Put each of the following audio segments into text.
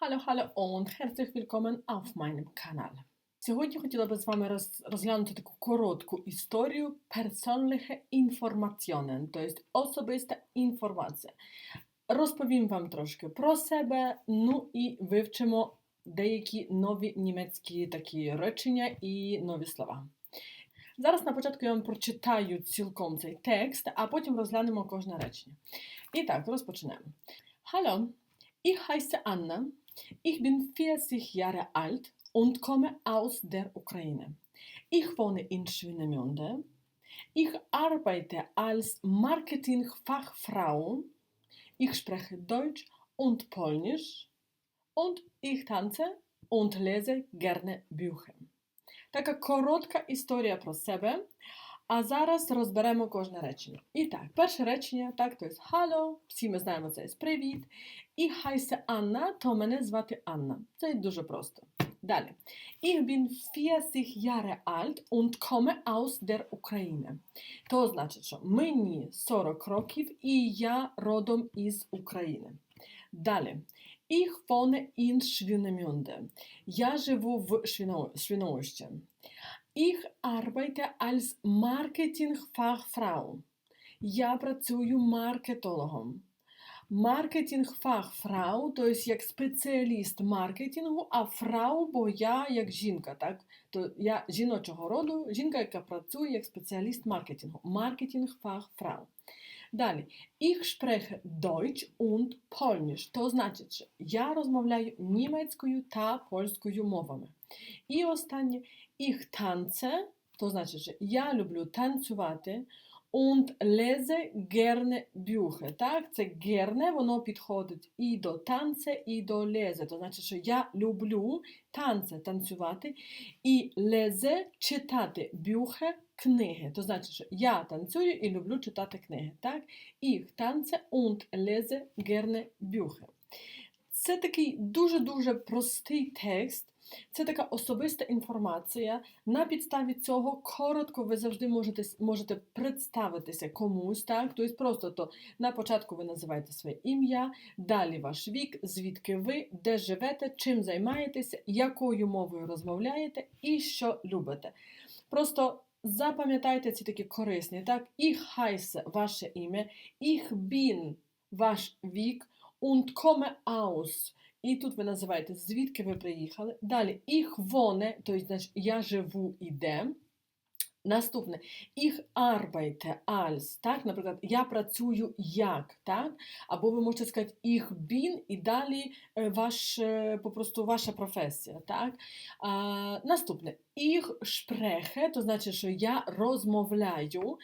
Hallo, hallo und herzlich willkommen auf meinem канал. Сьогодні хотіла би з вами роз- розглянути таку коротку історію персонliche Informationen, тобто особиста інформація. Розповім вам трошки про себе, ну і вивчимо деякі нові німецькі такі речення і нові слова. Зараз на початку я вам прочитаю цілком цей текст, а потім розглянемо кожне речення. І так, розпочнемо. Hallo, ich heiße Anna. Ich bin 40 Jahre alt und komme aus der Ukraine. Ich wohne in Schwinemünde. Ich arbeite als Marketingfachfrau. Ich spreche Deutsch und Polnisch und ich tanze und lese gerne Bücher. Taka krótka historia pro sebe. А зараз розберемо кожне речення. І так, перше речення, так, то є Hallo, всі ми знаємо це є привіт. І хайсе Анна, то мене звати Анна. Це дуже просто. Далі. Ich bin 40 Jahre alt und komme aus der Ukraine. То значить, що мені 40 років і я родом із України. Далі. Ich wohne in Schwinemünde. Я живу в Schwinoujście. Ich arbeite als Marketingfachfrau. Я працюю маркетологом. Маркетинг-фахфрау, то есть як спеціаліст маркетингу, а фрау, бо я як жінка, так? То я жіночого роду, жінка, яка працює як спеціаліст маркетингу. Маркетинг-фахфрау. Далі. Ich spreche Deutsch und Polnisch. То значить, що я розмовляю німецькою та польською мовами. І останнє ich tanze, то значить, що я люблю танцювати. Und lese gerne Bücher. Так, це gerne, воно підходить і до танце, і до лезе. То значить, що я люблю танце, танцювати, і лезе читати Bücher, книги. То значить, що я танцюю і люблю читати книги. Так? Ich tanze und lese gerne Bücher. Це такий дуже-дуже простий текст. Це така особиста інформація. На підставі цього коротко ви завжди можете, можете представитися комусь. Так? Тобто просто то на початку ви називаєте своє ім'я, далі ваш вік, звідки ви, де живете, чим займаєтеся, якою мовою розмовляєте і що любите. Просто запам'ятайте ці такі корисні. Так? Ich heiße – ваше ім'я, ich bin – ваш вік, und komme aus – і тут ви називаєте, звідки ви приїхали. Далі ich wohne, тобто я живу і де. Наступне ich arbeite als, так, наприклад, я працюю як, так? Або ви можете сказати ich bin і далі е, ваш, е, попросту ваша професія, так? А, наступне ich spreche, то значить, що я розмовляю.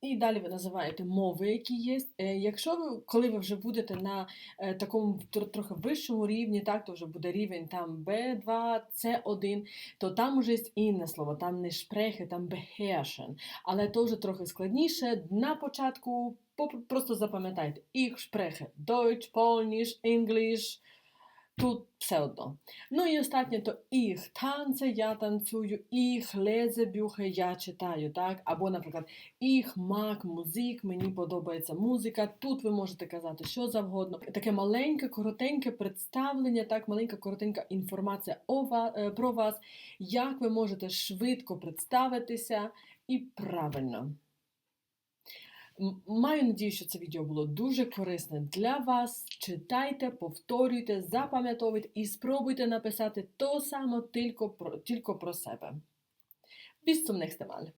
І далі ви називаєте мови, які є. Е, Якщо ви, коли ви вже будете на е, такому тр- трохи вищому рівні, так, то вже буде рівень там B2, C1, то там вже є інне слово, там не шпрехи, там beherrschen. Але то вже трохи складніше. На початку просто запам'ятайте. Ich spreche Deutsch, Polnisch, English. Тут все одно. Ну і останнє то ich танце, я танцюю, lese Bücher, я читаю, так? Або, наприклад, ich mag Musik, мені подобається музика. Тут ви можете казати що завгодно. Таке маленьке, коротеньке представлення, так, маленька коротенька інформація е, про вас, як ви можете швидко представитися і правильно. Маю надію, що це відео було дуже корисне для вас. Читайте, повторюйте, запам'ятовуйте і спробуйте написати то саме тільки про, тільки про себе. Bis zum.